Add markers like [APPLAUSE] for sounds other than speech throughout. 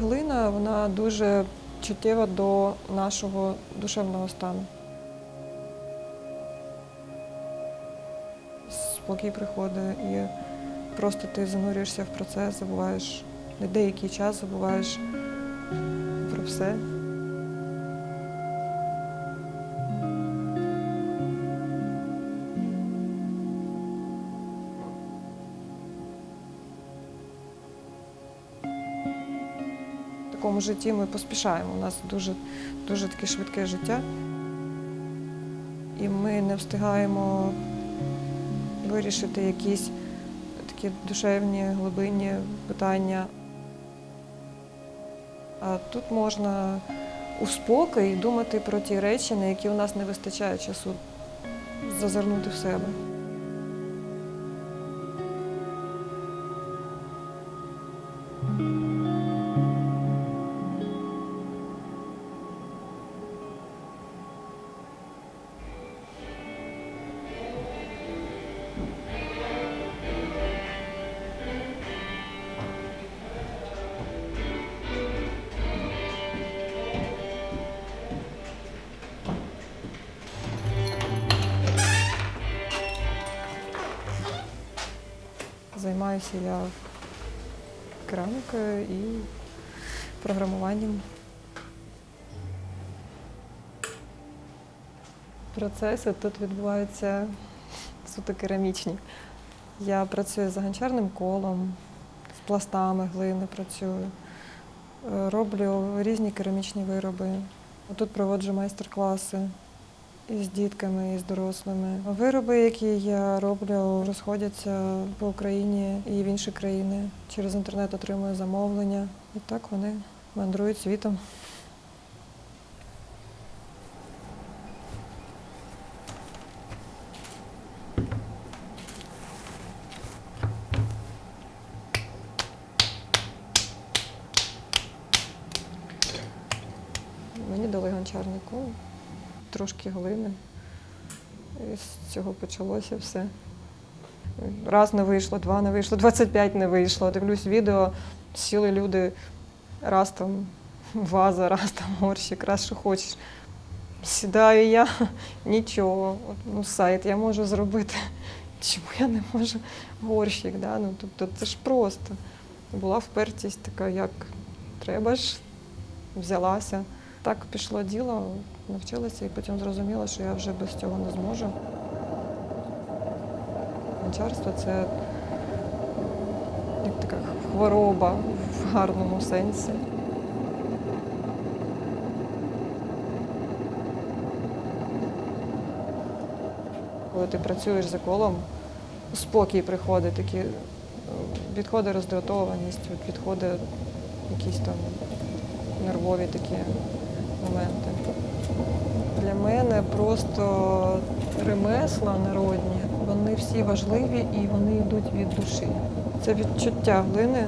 Глина вона дуже чуттєва до нашого душевного стану. Спокій приходить і просто ти занурюєшся в процес, забуваєш на деякий час, забуваєш про все. В житті ми поспішаємо. У нас дуже, дуже таке швидке життя. І ми не встигаємо вирішити якісь такі душевні, глибинні питання. А тут можна у спокій думати про ті речі, на які у нас не вистачає часу зазирнути в себе. Займаюся я керамікою і програмуванням. Процеси тут відбуваються суто керамічні. Я працюю за гончарним колом, з пластами глини працюю, Е, роблю різні керамічні вироби. Тут проводжу майстер-класи і з дітками, і з дорослими. Вироби, які я роблю, розходяться по Україні і в інші країни. Через інтернет отримую замовлення. І так вони мандрують світом. Мені дали гончарний кол, трошки глини. І з цього почалося все. Раз не вийшло, два не вийшло, 25 не вийшло. Дивлюсь відео, сіли люди, раз там ваза, раз там горщик, раз що хочеш. Сідаю я, [LAUGHS] нічого. От, ну, сайт я можу зробити. [LAUGHS] Чому я не можу горщик? Да? Ну, тобто це ж просто. Була впертість така, як треба ж, взялася. Так пішло діло, навчилася і потім зрозуміла, що я вже без цього не зможу. Гончарство це як така хвороба в гарному сенсі. Коли ти працюєш за колом, спокій приходить, такі відходить роздратованість, от відходить якісь там нервові такі моменти. Для мене просто ремесла народні, вони всі важливі і вони йдуть від душі. Це відчуття глини.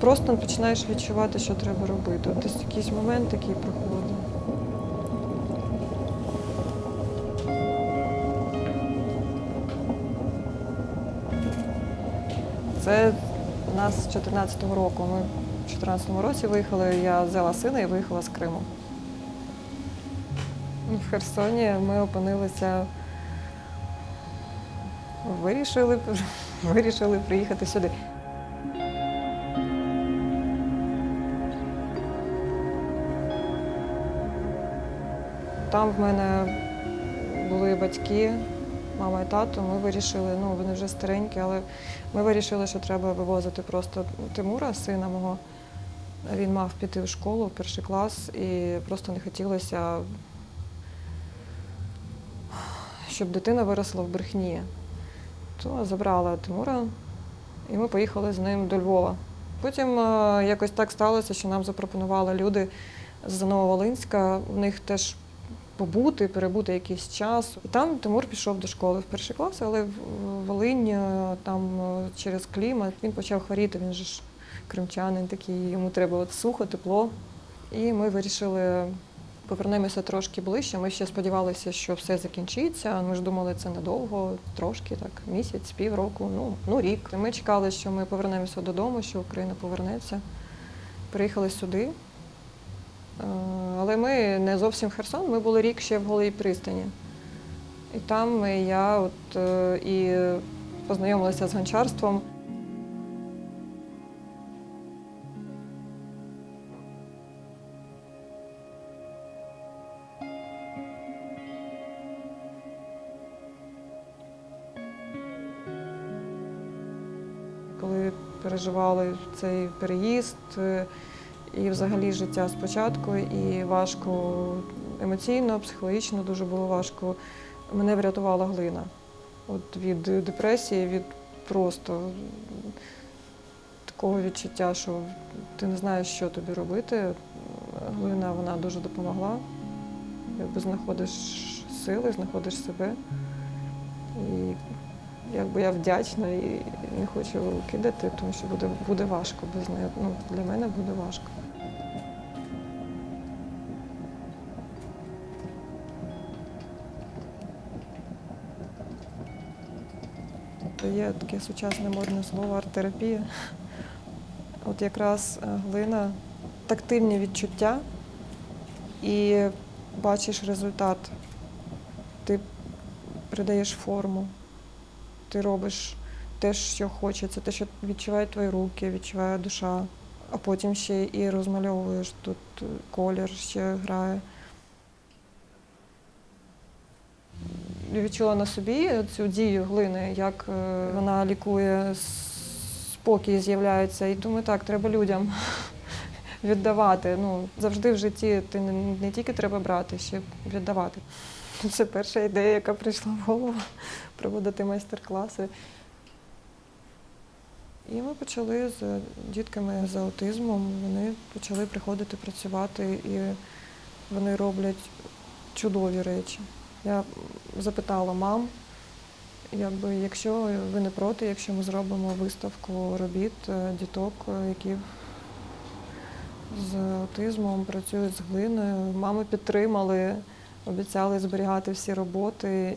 Просто починаєш відчувати, що треба робити. Десь якийсь момент такий проходить. Це нас з 14-го року. Ми в 14-му році виїхали, я взяла сина і виїхала з Криму. В Херсоні ми опинилися, вирішили, [LAUGHS] вирішили приїхати сюди. Там в мене були батьки, мама і тато. Ми вирішили, ну вони вже старенькі, але ми вирішили, що треба вивозити просто Тимура, сина мого. Він мав піти в школу, в перший клас, і просто не хотілося, щоб дитина виросла в брехні. То забрала Тимура, і ми поїхали з ним до Львова. Потім е, якось так сталося, що нам запропонували люди з Нововолинська, в них теж побути, перебути якийсь час. І там Тимур пішов до школи в перший клас, але в Волинь е, там е, через клімат він почав хворіти, він же ж кримчанин такий, йому треба от сухо, тепло. І ми вирішили повернемося трошки ближче. Ми ще сподівалися, що все закінчиться. Ми ж думали, це недовго, трошки так, місяць, півроку, ну, ну рік. Ми чекали, що ми повернемося додому, що Україна повернеться. Приїхали сюди. Е, Але ми не зовсім Херсон, ми були рік ще в Голій пристані. І там я от, е, і познайомилася з гончарством. Коли переживали цей переїзд е, і взагалі життя спочатку, і важко емоційно, психологічно дуже було важко. Мене врятувала глина. От від депресії, від просто такого відчуття, що ти не знаєш, що тобі робити. Глина вона дуже допомогла. Якби знаходиш сили, знаходиш себе. І якби я вдячна і не хочу кидати, тому що буде, буде важко без неї. Ну, для мене буде важко. То є таке сучасне модне слово арт-терапія. От якраз е, глина, тактильні відчуття і бачиш результат. Ти придаєш форму, ти робиш те, що хочеться, те, що відчувають твої руки, відчуває душа, а потім ще і розмальовуєш тут е, колір, ще грає. Я відчула на собі цю дію глини, як е, вона лікує, спокій з'являється. І думаю, так, треба людям [LAUGHS] віддавати. Ну, завжди в житті ти не, не тільки треба брати, ще віддавати. Це перша ідея, яка прийшла в голову [LAUGHS] проводити майстер-класи. І ми почали з дітками з аутизмом. Вони почали приходити працювати, і вони роблять чудові речі. Я запитала мам, якби, якщо ви не проти, якщо ми зробимо виставку робіт е, діток, е, які з аутизмом працюють з глиною. Мами підтримали, обіцяли зберігати всі роботи.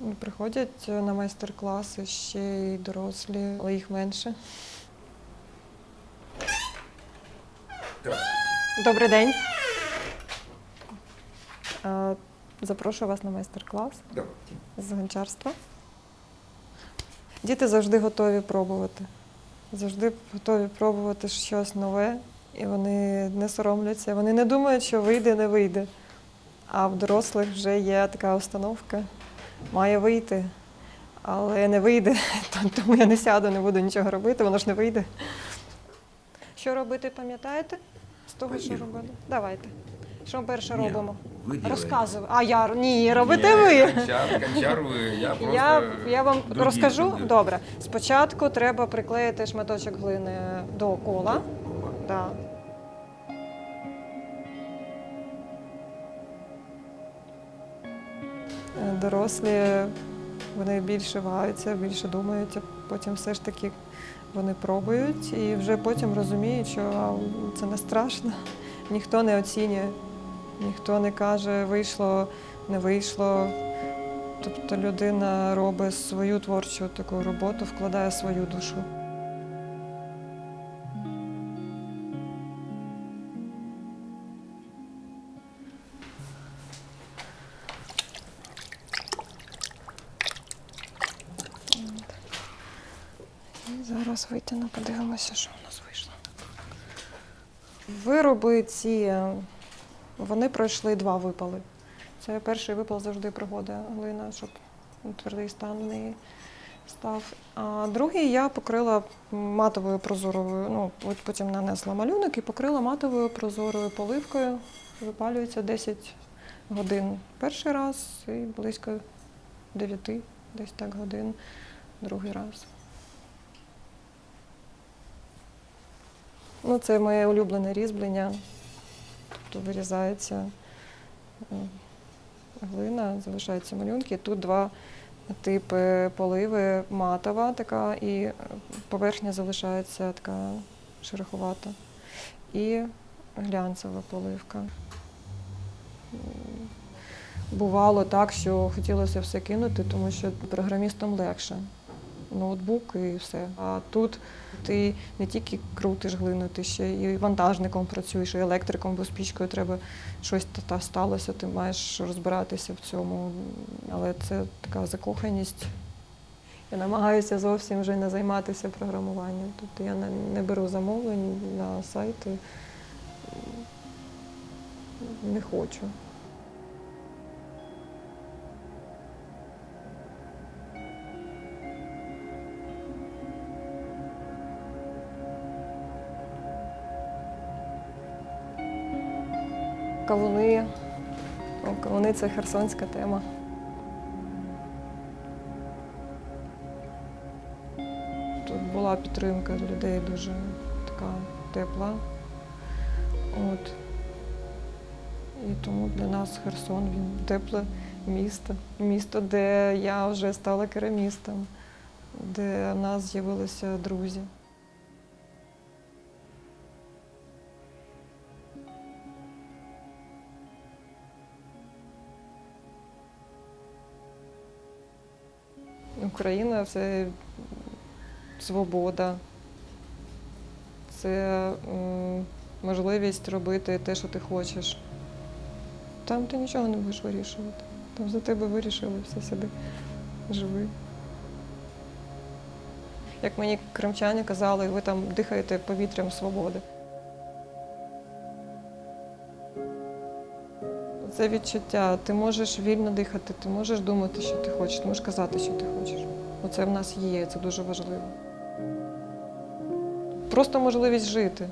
Ну, Приходять на майстер-класи ще й дорослі, але їх менше. Добрий день. Е, Запрошую вас на майстер-клас з гончарства. Діти завжди готові пробувати. Завжди готові пробувати щось нове, і вони не соромляться. Вони не думають, що вийде, не вийде. А в дорослих вже є така установка, має вийти, але не вийде. [LAUGHS] Тому я не сяду, не буду нічого робити, воно ж не вийде. Що робити, пам'ятаєте? З того, що робили? Давайте. Що ми перше робимо? Ви ділаєте. Розказуй. А я ні, робите Ні, ви. Кончар, кончар ви, я просто Я, я вам розкажу. люди. Добре. Спочатку треба приклеїти шматочок глини до кола. Да. Е, Дорослі вони більше вагаються, більше думають, а потім все ж таки вони пробують і вже потім розуміють, що а, це не страшно. [LAUGHS] Ніхто не оцінює, ніхто не каже, вийшло, не вийшло. Тобто людина робить свою творчу таку роботу, вкладає свою душу. І зараз витягну, подивимося, що у нас вийшло. Вироби ці, вони пройшли два випали. Це перший випал завжди прогода глина, щоб твердий стан не став. А другий я покрила матовою прозорою, ну, от потім нанесла малюнок і покрила матовою прозорою поливкою. Випалюється 10 годин перший раз і близько 9 десь так годин другий раз. Ну, це моє улюблене різьблення. Тобто вирізається е, глина, залишаються малюнки. Тут два типи поливи, матова така, і е, поверхня залишається така шероховата. І глянцева поливка. Бувало так, що хотілося все кинути, тому що програмістам легше. Ноутбук і все. А тут ти не тільки крутиш глину, ти ще і вантажником працюєш, і електриком, бо з пічкою треба щось та- та сталося, ти маєш розбиратися в цьому. Але це така закоханість. Я намагаюся зовсім вже не займатися програмуванням. Тобто я не беру замовлень на сайти. Не хочу. Кавуни. Кавуни це херсонська тема. Тут була підтримка людей дуже така тепла. От. І тому для нас Херсон він тепле місто. Місто, де я вже стала керамістом, де в нас з'явилися друзі. Україна це свобода, це можливість робити те, що ти хочеш. Там ти нічого не будеш вирішувати. Там за тебе вирішили все сиди, живи. Як мені кримчані казали, ви там дихаєте повітрям свободи. Це відчуття. Ти можеш вільно дихати, ти можеш думати, що ти хочеш, ти можеш казати, що ти хочеш. Оце в нас є, це дуже важливо. Просто можливість жити.